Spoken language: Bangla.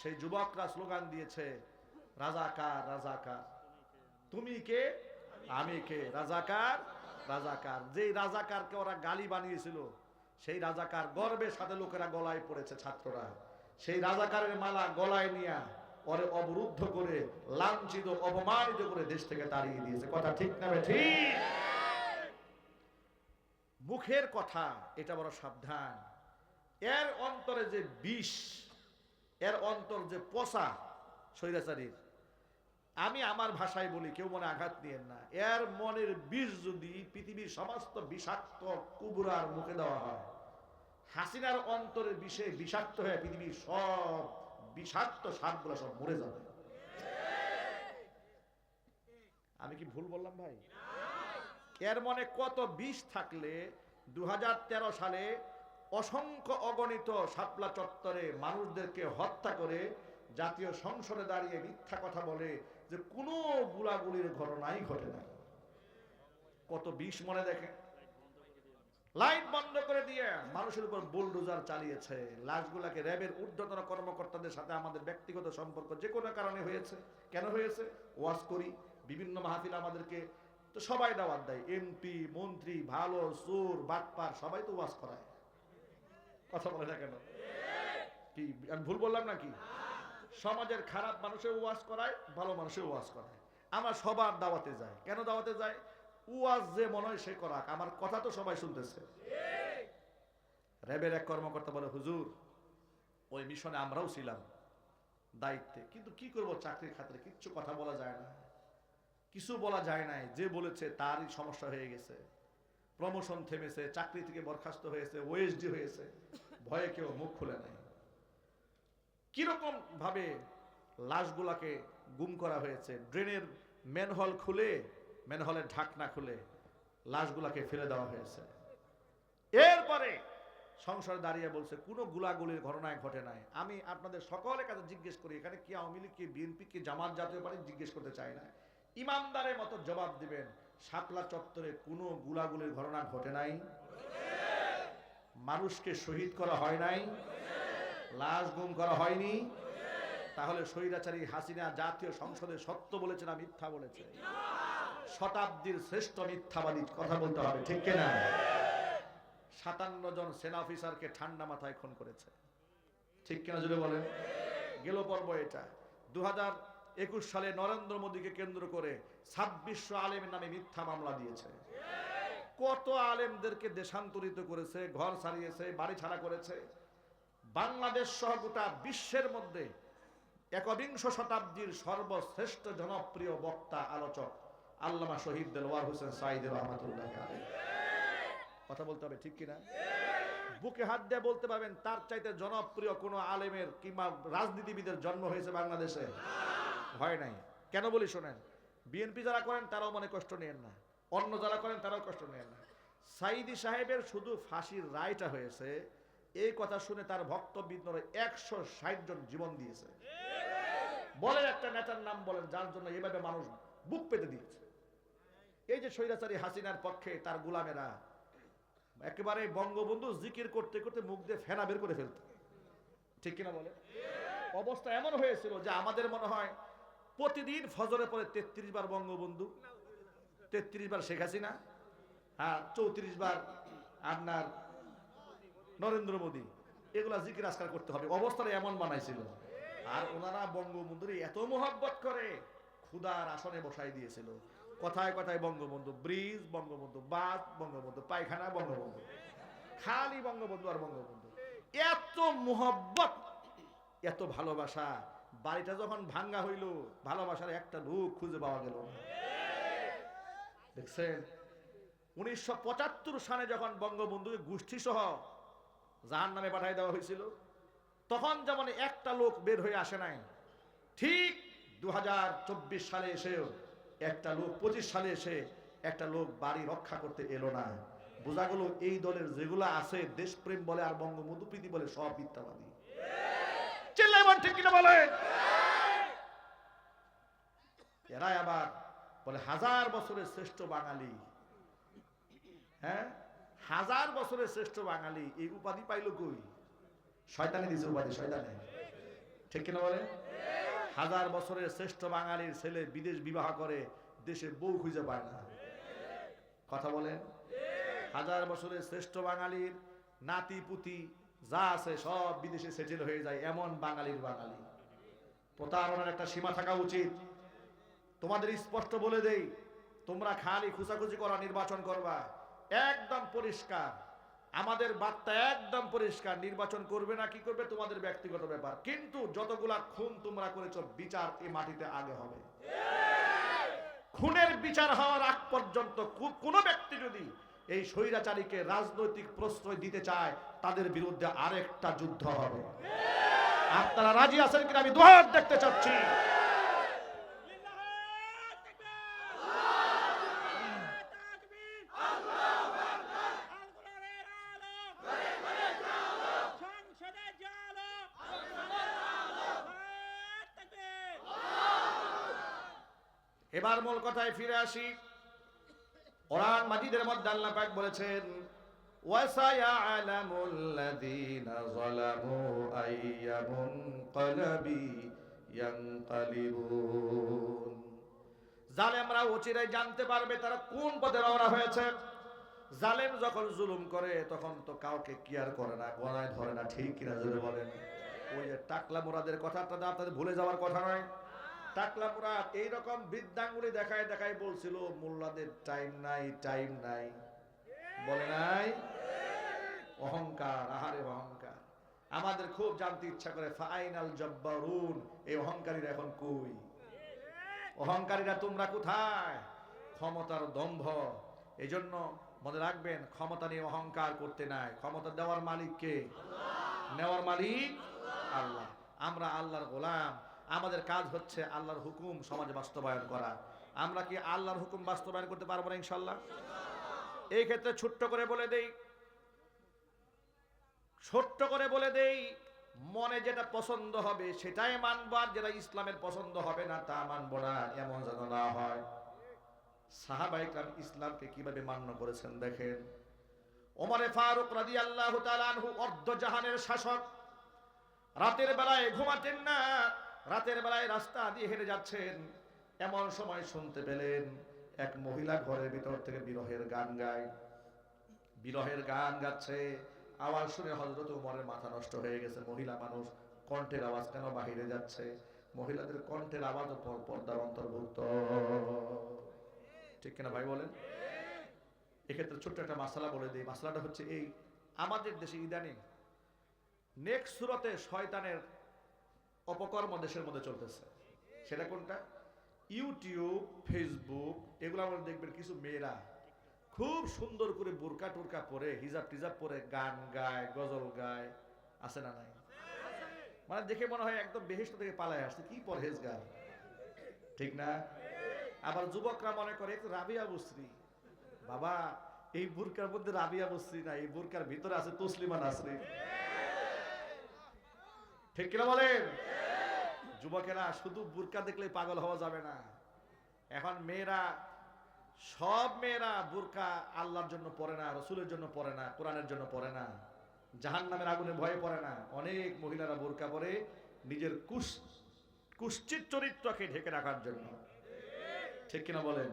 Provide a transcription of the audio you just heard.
সেই যুবকরা স্লোগান দিয়েছে, রাজাকার রাজাকার। তুমি কে? আমি কে? রাজাকার রাজাকার। যেই রাজাকারকে ওরা গালি বানিয়েছিল, সেই রাজাকার গর্বের সাথে লোকেরা গলায় পড়েছে ছাত্ররা। সেই রাজাকারের মালা গলায় নিয়ে পরে অবরুদ্ধ করে, লাঞ্ছিত, অপমানিত করে দেশ থেকে তাড়িয়ে দিয়েছে। কথা ঠিক না ঠিক মুখের কথা, এটা বড় সাবধান। এর অন্তরে যে বিষ এর অন্তর যে পচা স্বৈরাচারীর আমি আমার ভাষায় বলি, কেউ মনে আঘাত নিয়েন না। এর মনের বিষ যদি পৃথিবীর সমস্ত বিষাক্ত কুবুরার মুখে দেওয়া হয়, হাসিনার অন্তরের বিষে বিষাক্ত হয়ে পৃথিবীর সব বিষাক্ত সাপগুলো সব মরে যাবে। আমি কি ভুল বললাম ভাই? এর মনে কত বিষ থাকলে দু হাজার তেরো সালে অসংখ্য অগণিত শাপলা চত্বরে মানুষদেরকে হত্যা করে জাতীয় সংসদে দাঁড়িয়ে মিথ্যা কথা বলে যে কোনো গুলাগুলির ঘটনাই ঘটে নাই কত বিষ মনে দেখে লাইট বন্ধ করে দিয়ে মানুষের উপর বুলডোজার চালিয়েছে। লাশগুলাকে র্যাবের ঊর্ধ্বতন কর্মকর্তাদের সাথে আমাদের ব্যক্তিগত সম্পর্ক যে কোনো কারণে হয়েছে। কেন হয়েছে? ওয়াজ করি, বিভিন্ন মাহফিল আমাদেরকে তো সবাই দাওয়াত দেয়। এমপি, মন্ত্রী, ভালো সুর বাটপার, সবাই তো ওয়াজ করায়। কথা বলে না। কেন কি, আমি ভুল বললাম নাকি? সমাজের খারাপ মানুষের ওয়াজ করায়, ভালো মানুষের ওয়াজ করায়। আমরা সবার দাওয়াতে যাই কেন দাওয়াতে যাই ওয়াজ যে মনে হয় সে করাক। আমার কথা তো সবাই শুনতেছে। র্যাবের এক কর্মকর্তা বলে, হুজুর, ওই মিশনে আমরাও ছিলাম দায়িত্বে। কিন্তু কি করব চাকরির খাতিরে? কিচ্ছু কথা বলা যায় না। কিছু বলা যায় নাই। যে বলেছে তারই সমস্যা হয়ে গেছে। প্রমোশন থেমেছে, চাকরি থেকে বরখাস্ত হয়েছে ওএসডি হয়েছে, ভয়ে কেউ মুখ খুলে নাই। কীরকম ভাবে লাশগুলাকে গুম করা হয়েছে? ড্রেনের ম্যানহল খুলে, ম্যানহলের ঢাকনা খুলে লাশগুলাকে ফেলে দেওয়া হয়েছে। এরপরে সংসার দাঁড়িয়ে বলছে, কোনো গুলাগুলির ঘটনায় ঘটে নাই। আমি আপনাদের সকলের কাছে জিজ্ঞেস করি, এখানে কি আওয়ামী লীগ, কি বিএনপি কি জামাত জাতীয় পার্টি জিজ্ঞেস করতে চাই না? ইমানদারের মতো জবাব দিবেন শাপলা চত্বরে কোনো গুলাগুলির ঘটনা ঘটে নাই। মানুষকে শহীদ করা হয় নাই। লাশ গুম করা হয়নি। তাহলে স্বৈরাচারী হাসিনা জাতীয় সংসদে সত্য বলেছে না মিথ্যা বলেছে? শতাব্দীর শ্রেষ্ঠ মিথ্যাবাদী কথা বলতে হবে, ঠিক কিনা? সাতান্ন জন সেনা অফিসারকে ঠান্ডা মাথায় খুন করেছে। ঠিক কিনা জুড়ে বলেন? গেল পর্ব এটা। দু হাজার একুশ সালে নরেন্দ্র মোদীকে কেন্দ্র করে ছাব্বিশশো আলেমের নামে মিথ্যা মামলা দিয়েছে। কত আলেমদেরকে দেশান্তরিত করেছে, ঘর ছাড়িয়েছে, বাড়ি ছাড়া করেছে। বাংলাদেশ সহ গোটা বিশ্বের মধ্যে একবিংশ শতাব্দীর সর্বশ্রেষ্ঠ জনপ্রিয় বক্তা, আলোচক আল্লামা শহীদ দেলওয়ার হোসেন সাইদ রহমতুল্লাহ কথা বলতে হবে ঠিক কিনা? বুকে হাত দিয়ে বলতে পারবেন, তার চাইতে জনপ্রিয় কোনো আলেমের কিংবা রাজনীতিবিদের জন্ম হয়েছে বাংলাদেশে। হয় নাই। কেন বলি শোনেন বিএনপি যারা করেন তারাও মনে কষ্ট নেন না। অন্য যারা করেন তারাও কষ্ট নেন না। সাইদি সাহেবের শুধু ফাঁসির রায়টা হয়েছে, এই কথা শুনে তার ভক্তবৃন্দরা একশো ষাট জন জীবন দিয়েছে। বলেন একটা নেতার নাম বলেন, যার জন্য এভাবে মানুষ বুক পেতে দিয়েছে। এই যে স্বৈরাচারী হাসিনার পক্ষে তার গোলামেরা, একেবারে বঙ্গবন্ধু জিকির করতে করতে মুখ দিয়ে ফেনা বের করে ফেলত। ঠিক কিনা বলে অবস্থা এমন হয়েছিল যে আমাদের মনে হয় প্রতিদিন ফজরে পরে তেত্রিশ বার বঙ্গবন্ধু, তেত্রিশ বার শেখ হাসিনা হ্যাঁ চৌত্রিশ বার আপনার নরেন্দ্র মোদী। এগুলা জিকির আজকাল করতে হবে। অবস্থাটা এমন বানাইছিল। আর ওনারা বঙ্গবন্ধুর এত মোহাব্বত করে ক্ষুদার আসনে বসাই দিয়েছিল। কথায় কথায় বঙ্গবন্ধু ব্রিজ, বঙ্গবন্ধু বাস, বঙ্গবন্ধু পায়খানা, বঙ্গবন্ধু খালি বঙ্গবন্ধু আর বঙ্গবন্ধু। এত মোহব্বত, এত ভালোবাসা বাড়িটা যখন ভাঙ্গা হইল, ভালোবাসার একটা লোক খুঁজে পাওয়া গেল। দেখছেন? উনিশশো পঁচাত্তর সালে যখন বঙ্গবন্ধুকে গোষ্ঠী সহ জাহান নামে পাঠাই দেওয়া হয়েছিল, তখন যেমন একটা লোক বের হয়ে আসে নাই, ঠিক দু হাজার চব্বিশ সালে এসেও একটা লোক, পঁচিশ সালে এসে একটা লোক বাড়ি রক্ষা করতে এলো না। বোঝা গেল এই দলের যেগুলো আছে, দেশপ্রেম বলে আর বঙ্গবন্ধু প্রীতি বলে সব মিথ্যাবাদী। চিল্লাইবার ঠিক কিনা বলে। এরাই আবার বলে, হাজার বছরের শ্রেষ্ঠ বাঙালি। হ্যাঁ? হাজার বছরের শ্রেষ্ঠ বাঙালি, এই উপাধি পাইল কই? শয়তানে দিছে উপাধি ঠিক কিনা বলে? হাজার বছরের শ্রেষ্ঠ বাঙালির ছেলে বিদেশ বিবাহ করে, দেশে বউ খুঁজে পায় না। কথা বলেন? হাজার বছরের শ্রেষ্ঠ বাঙালির নাতি পুতি যা আছে সব বিদেশে সেটেল হয়ে যায়, এমন বাঙালির বাঙালি। প্রতারণার একটা সীমা থাকা উচিত। তোমাদের স্পষ্ট বলে দেই, তোমরা খালি খুচাখুচি করা, নির্বাচন করবা। একদম পরিষ্কার। আমাদের বার্তা একদম পরিষ্কার। নির্বাচন করবে না, কি করবে? তোমাদের ব্যক্তিগত ব্যাপার। কিন্তু যতগুলা খুন তোমরা করেছ, বিচার এই মাটিতে আগে হবে। খুনের বিচার হওয়ার আগ পর্যন্ত কোনো ব্যক্তি যদি এই স্বৈরাচারীকে রাজনৈতিক প্রশ্রয় দিতে চায়, তাদের বিরুদ্ধে আরেকটা যুদ্ধ হবে। আপনারা রাজি আছেন কিনা আমি দুহাত দেখতে চাচ্ছি। এবার মূল কথায় ফিরে আসি। কোরআন মাজিদের মধ্যে আল্লাহ পাক বলেছেন وَسَيَعْلَمُ الَّذِينَ ظَلَمُوا أَيَّ مُنقَلَبٍ يَنقَلِبُونَ জালেমরা অচিরে জানতে পারবে তারা কোন পথে রওনা হয়েছে জালেম যখন জুলুম করে তখন তো কাউকে কেয়ার করে না গলায় ধরে না ঠিক কিনা জোরে বলেন ওই যে টাকলা মোরাদের কথাটা তো আপনাদের ভুলে যাওয়ার কথা নয় টাকলা মুরাদ, এইরকম বৃদ্ধাঙ্গুলি দেখায় দেখায় বলছিল, মোল্লাদের টাইম নাই টাইম নাই। বলে নাই? অহংকার, আহারে অহংকার। আমাদের খুব জানতে ইচ্ছা করে, ফাইনাল জব্বারুন, এই অহংকারীরা এখন কই? অহংকারীরা তোমরা কোথায়? ক্ষমতার দম্ভ। এই জন্য মনে রাখবেন, ক্ষমতা নিয়ে অহংকার করতে নাই। ক্ষমতা দেওয়ার মালিক কে? নেওয়ার মালিক আল্লাহ। আমরা আল্লাহর গোলাম। আমাদের কাজ হচ্ছে আল্লাহর হুকুম সমাজে বাস্তবায়ন করা। আমরা কি আল্লাহর হুকুম বাস্তবায়ন করতে পারব না ইনশাল্লাহ এই ক্ষেত্রে ছোট্ট করে বলে দেই, ছোট্ট করে বলে দেই, মনে যেটা পছন্দ হবে সেটাই মানবো, আর যেটা ইসলামের পছন্দ হবে না তা মানবো না, এমন যেন না হয়। সাহাবাইকরাম ইসলামকে কীভাবে মান্য করেছেন দেখেন? ওমরে ফারুক রাদি আল্লাহ অর্ধ জাহানের শাসক, রাতের বেলায় ঘুমাতেন না রাতের বেলায় রাস্তা দিয়ে হেঁটে যাচ্ছেন। এমন সময় শুনতে পেলেন এক মহিলা ঘরের ভিতর থেকে বিরহের গান গায়। বিরহের গান গাচ্ছে। আওয়াজ শুনে হজরত উমরের মাথা নষ্ট হয়ে গেছে। মহিলা মানুষ কণ্ঠের আওয়াজ কেন বাহিরে যাচ্ছে? মহিলাদের কণ্ঠের আওয়াজও পর পর্দার অন্তর্ভুক্ত। ঠিক কিনা ভাই বলেন? এক্ষেত্রে ছোট্ট একটা মাসালা বলে দিই। মাসালাটা হচ্ছে এই, আমাদের দেশে ইদানিং নেক্সট সুরতে শয়তানের অপকর্ম দেশের মধ্যে চলতেছে। সেটা কোনটা? ইউটিউব, ফেসবুক, এগুলো আমরা দেখবেন কিছু মেয়েরা খুব সুন্দর করে বোরকা টোরকা পরে, হিজাব টিজাব পরে গান গায়, গজল গায়। আছে না নাই? মানে দেখে মনে হয় একদম বেহেস্ত থেকে পালায় আসছে। কি পরহেজ গায় ঠিক না? আবার যুবকরা মনে করে রাবিয়া বস্ত্রী। বাবা, এই বুরকার মধ্যে রাবিয়া বস্ত্রী না, এই বুরকার ভিতরে আছে তসলিমা নাসরি। ঠিক কিনা বলেন? যুবকেরা, শুধু বুরকা দেখলে পাগল হওয়া যাবে না। এখন মেয়েরা, সব মেয়েরা বুরকা আল্লাহর জন্য পড়ে না, রসুলের জন্য পড়ে না, কোরআনের জন্য পড়ে না। জাহান নামের আগুনে ভয়ে পড়ে না। অনেক মহিলারা বোরকা পরে নিজের কুশ কুশ্চিত চরিত্রকে ঢেকে রাখার জন্য। ঠিক কিনা বলেন?